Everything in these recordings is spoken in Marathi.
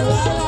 我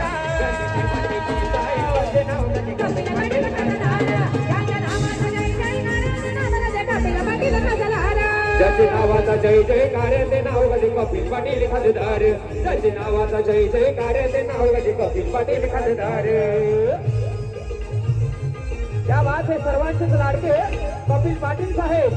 त्याचे नावाचा जय जय कार्याचे नाव कधी कपिल पाटील खासदार त्याचे नावाचा जय जय कार्याचे नाव कधी कपिल पाटील खासदार त्या बात हे सर्वांचेच लाडके कपिल पाटील साहेब.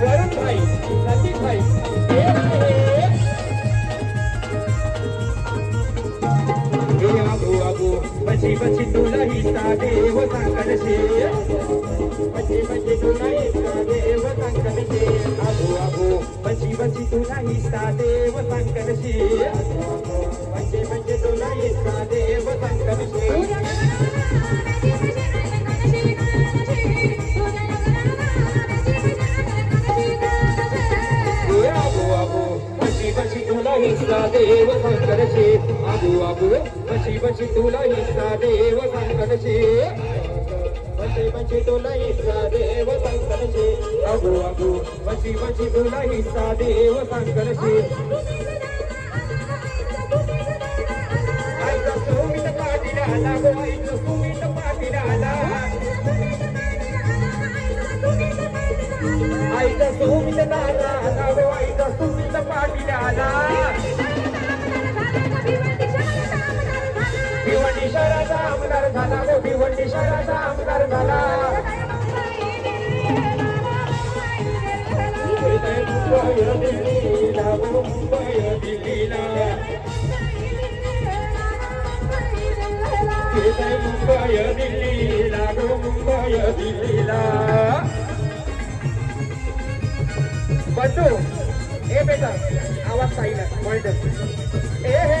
वरुण भाई भाई चितुलहिता देव संकरशे पची पची तुलहिता देव संकरशे अभो अभो पची पची तुलहिता देव संकरशे पची शिवा बुवे बशी बशी तुला हिस्सा देव संकटशी. बशी बशी तुला हिस्सा देव संकटशी. अगो अगो बशी बशी तुला हिस्सा देव संकटशी. I just hope it's a ముంబయ Delhi లాగో ముంబయ దిల్లీలా बंधू हे बेटा आवाज साईला पॉइंट ए हे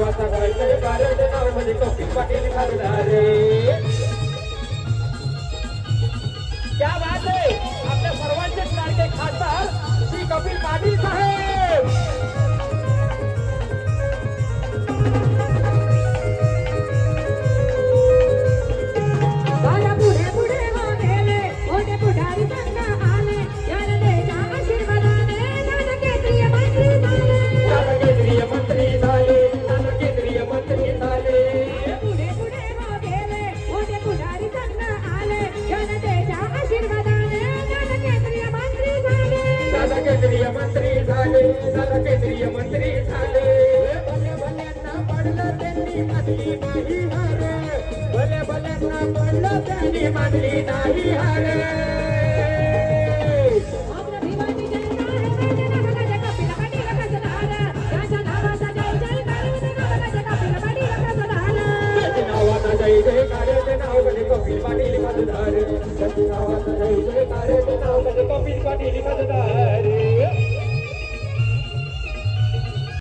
गावाचा गणपती बारा नावमध्ये कौतिक पाटील खासदार झालं केंद्रीय मंत्री झाले. भल्या भल्यांना पडलं त्यांनी मानली नाही हार. भल्या भल्यांना पडलं त्यांनी मानली नाही हार.